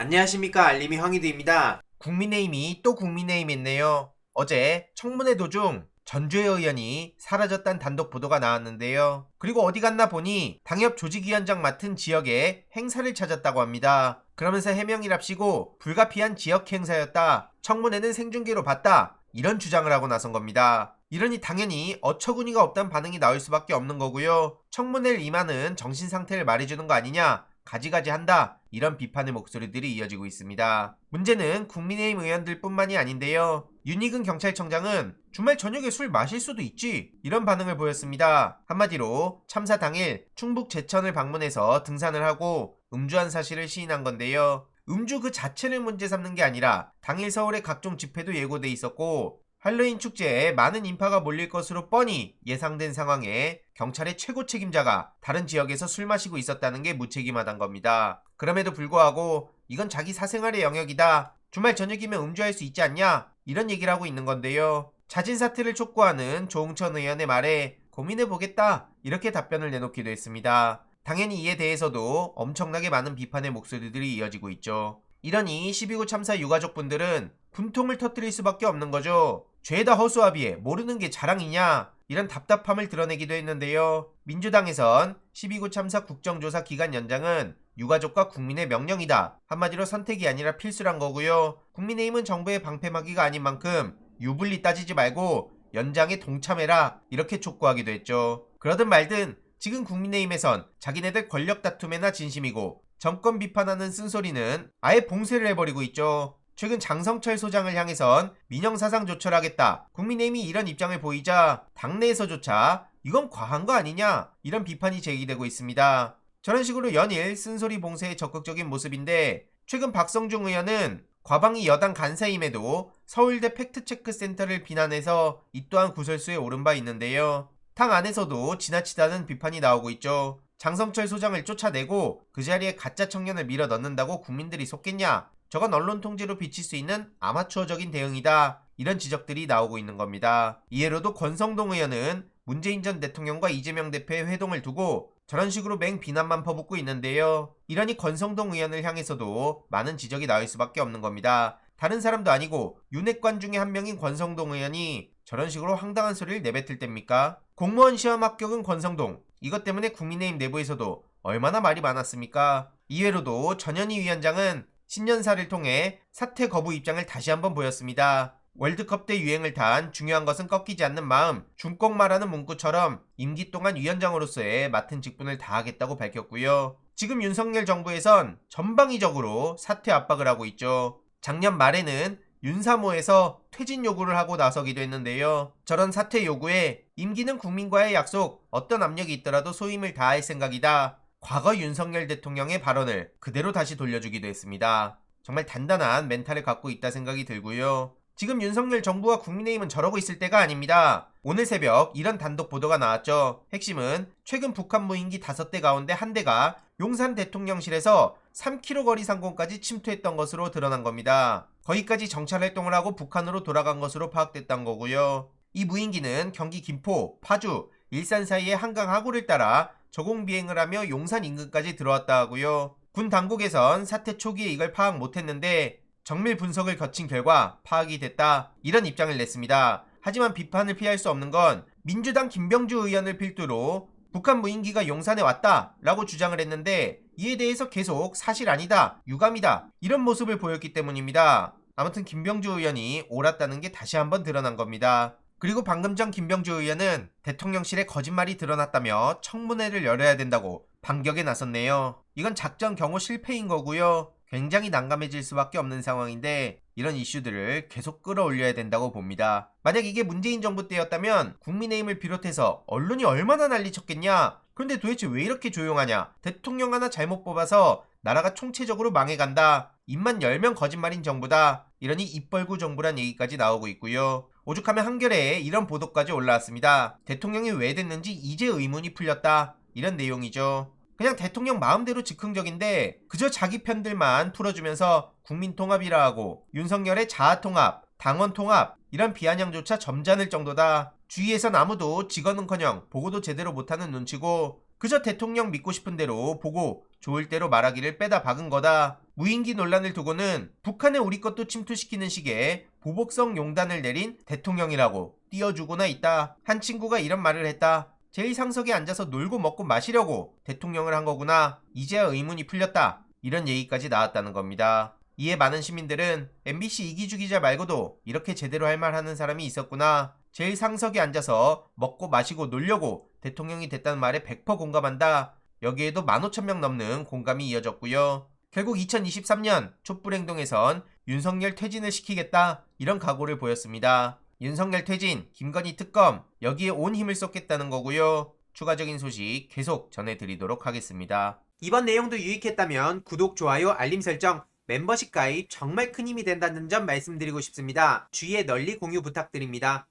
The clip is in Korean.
안녕하십니까 알림이 황희두입니다. 국민의힘이 또 국민의힘 했네요. 어제 청문회 도중 전주의 의원이 사라졌단 단독 보도가 나왔는데요. 그리고 어디 갔나 보니 당협 조직위원장 맡은 지역에 행사를 찾았다고 합니다. 그러면서 해명이랍시고 불가피한 지역 행사였다. 청문회는 생중계로 봤다. 이런 주장을 하고 나선 겁니다. 이러니 당연히 어처구니가 없단 반응이 나올 수밖에 없는 거고요. 청문회를 임하는 정신 상태를 말해주는 거 아니냐? 가지가지 한다. 이런 비판의 목소리들이 이어지고 있습니다. 문제는 국민의힘 의원들뿐만이 아닌데요. 윤희근 경찰청장은 주말 저녁에 술 마실 수도 있지. 이런 반응을 보였습니다. 한마디로 참사 당일 충북 제천을 방문해서 등산을 하고 음주한 사실을 시인한 건데요. 음주 그 자체를 문제 삼는 게 아니라 당일 서울의 각종 집회도 예고돼 있었고 할로윈 축제에 많은 인파가 몰릴 것으로 뻔히 예상된 상황에 경찰의 최고 책임자가 다른 지역에서 술 마시고 있었다는 게 무책임하단 겁니다. 그럼에도 불구하고 이건 자기 사생활의 영역이다. 주말 저녁이면 음주할 수 있지 않냐? 이런 얘기를 하고 있는 건데요. 자진 사퇴를 촉구하는 조홍천 의원의 말에 고민해 보겠다. 이렇게 답변을 내놓기도 했습니다. 당연히 이에 대해서도 엄청나게 많은 비판의 목소리들이 이어지고 있죠. 이러니 12구 참사 유가족분들은 분통을 터뜨릴 수밖에 없는 거죠. 죄다 허수아 비에 모르는 게 자랑이냐? 이런 답답함을 드러내기도 했는데요. 민주당에선 12구 참사 국정조사 기간 연장은 유가족과 국민의 명령이다. 한마디로 선택이 아니라 필수란 거고요. 국민의힘은 정부의 방패막이가 아닌 만큼 유불리 따지지 말고 연장에 동참해라. 이렇게 촉구하기도 했죠. 그러든 말든 지금 국민의힘에선 자기네들 권력 다툼에나 진심이고 정권 비판하는 쓴소리는 아예 봉쇄를 해버리고 있죠. 최근 장성철 소장을 향해선 민영사상 조처하겠다. 국민의힘이 이런 입장을 보이자 당내에서조차 이건 과한 거 아니냐 이런 비판이 제기되고 있습니다. 저런 식으로 연일 쓴소리 봉쇄에 적극적인 모습인데 최근 박성중 의원은 과방위 여당 간사임에도 서울대 팩트체크센터를 비난해서 이 또한 구설수에 오른 바 있는데요. 당 안에서도 지나치다는 비판이 나오고 있죠. 장성철 소장을 쫓아내고 그 자리에 가짜 청년을 밀어 넣는다고 국민들이 속겠냐? 저건 언론 통제로 비칠 수 있는 아마추어적인 대응이다. 이런 지적들이 나오고 있는 겁니다. 이해로도 권성동 의원은 문재인 전 대통령과 이재명 대표의 회동을 두고 저런 식으로 맹 비난만 퍼붓고 있는데요. 이러니 권성동 의원을 향해서도 많은 지적이 나올 수밖에 없는 겁니다. 다른 사람도 아니고 윤핵관 중에 한 명인 권성동 의원이 저런 식으로 황당한 소리를 내뱉을 때입니까? 공무원 시험 합격은 권성동. 이것 때문에 국민의힘 내부에서도 얼마나 말이 많았습니까? 이외로도 전현희 위원장은 신년사를 통해 사퇴 거부 입장을 다시 한번 보였습니다. 월드컵 때 유행을 탄 중요한 것은 꺾이지 않는 마음, 말하는 문구처럼 임기 동안 위원장으로서의 맡은 직분을 다하겠다고 밝혔고요. 지금 윤석열 정부에선 전방위적으로 사퇴 압박을 하고 있죠. 작년 말에는 윤사모에서 퇴진 요구를 하고 나서기도 했는데요. 저런 사퇴 요구에 임기는 국민과의 약속, 어떤 압력이 있더라도 소임을 다할 생각이다. 과거 윤석열 대통령의 발언을 그대로 다시 돌려주기도 했습니다. 정말 단단한 멘탈을 갖고 있다 생각이 들고요. 지금 윤석열 정부와 국민의힘은 저러고 있을 때가 아닙니다. 오늘 새벽 이런 단독 보도가 나왔죠. 핵심은 최근 북한 무인기 5대 가운데 한 대가 용산 대통령실에서 3km 거리 상공까지 침투했던 것으로 드러난 겁니다. 거기까지 정찰 활동을 하고 북한으로 돌아간 것으로 파악됐던 거고요. 이 무인기는 경기 김포, 파주, 일산 사이의 한강 하구를 따라 저공 비행을 하며 용산 인근까지 들어왔다 하고요. 군 당국에선 사태 초기에 이걸 파악 못했는데 정밀 분석을 거친 결과 파악이 됐다. 이런 입장을 냈습니다. 하지만 비판을 피할 수 없는 건 민주당 김병주 의원을 필두로 북한 무인기가 용산에 왔다 라고 주장을 했는데 이에 대해서 계속 사실 아니다, 유감이다 이런 모습을 보였기 때문입니다. 아무튼 김병주 의원이 옳았다는 게 다시 한번 드러난 겁니다. 그리고 방금 전 김병주 의원은 대통령실에 거짓말이 드러났다며 청문회를 열어야 된다고 반격에 나섰네요. 이건 작전 경호 실패인 거고요. 굉장히 난감해질 수밖에 없는 상황인데 이런 이슈들을 계속 끌어올려야 된다고 봅니다. 만약 이게 문재인 정부 때였다면 국민의힘을 비롯해서 언론이 얼마나 난리쳤겠냐? 그런데 도대체 왜 이렇게 조용하냐? 대통령 하나 잘못 뽑아서 나라가 총체적으로 망해간다. 입만 열면 거짓말인 정부다. 이러니 입벌구 정부란 얘기까지 나오고 있고요. 오죽하면 한겨레에 이런 보도까지 올라왔습니다. 대통령이 왜 됐는지 이제 의문이 풀렸다. 이런 내용이죠. 그냥 대통령 마음대로 즉흥적인데 그저 자기 편들만 풀어주면서 국민 통합이라 하고 윤석열의 자아 통합, 당원 통합 이런 비아냥조차 점잖을 정도다. 주위에선 아무도 직언은커녕 보고도 제대로 못하는 눈치고 그저 대통령 믿고 싶은 대로 보고 좋을 대로 말하기를 빼다 박은 거다. 무인기 논란을 두고는 북한에 우리 것도 침투시키는 식의 보복성 용단을 내린 대통령이라고 띄워주고나 있다. 한 친구가 이런 말을 했다. 제1상석에 앉아서 놀고 먹고 마시려고 대통령을 한 거구나. 이제야 의문이 풀렸다. 이런 얘기까지 나왔다는 겁니다. 이에 많은 시민들은 MBC 이기주 기자 말고도 이렇게 제대로 할 말 하는 사람이 있었구나. 제1상석에 앉아서 먹고 마시고 놀려고 대통령이 됐다는 말에 100% 공감한다. 여기에도 15,000명 넘는 공감이 이어졌고요. 결국 2023년 촛불행동에선 윤석열 퇴진을 시키겠다 이런 각오를 보였습니다. 윤석열 퇴진, 김건희 특검 여기에 온 힘을 쏟겠다는 거고요. 추가적인 소식 계속 전해드리도록 하겠습니다. 이번 내용도 유익했다면 구독, 좋아요, 알림 설정, 멤버십 가입 정말 큰 힘이 된다는 점 말씀드리고 싶습니다. 주위에 널리 공유 부탁드립니다.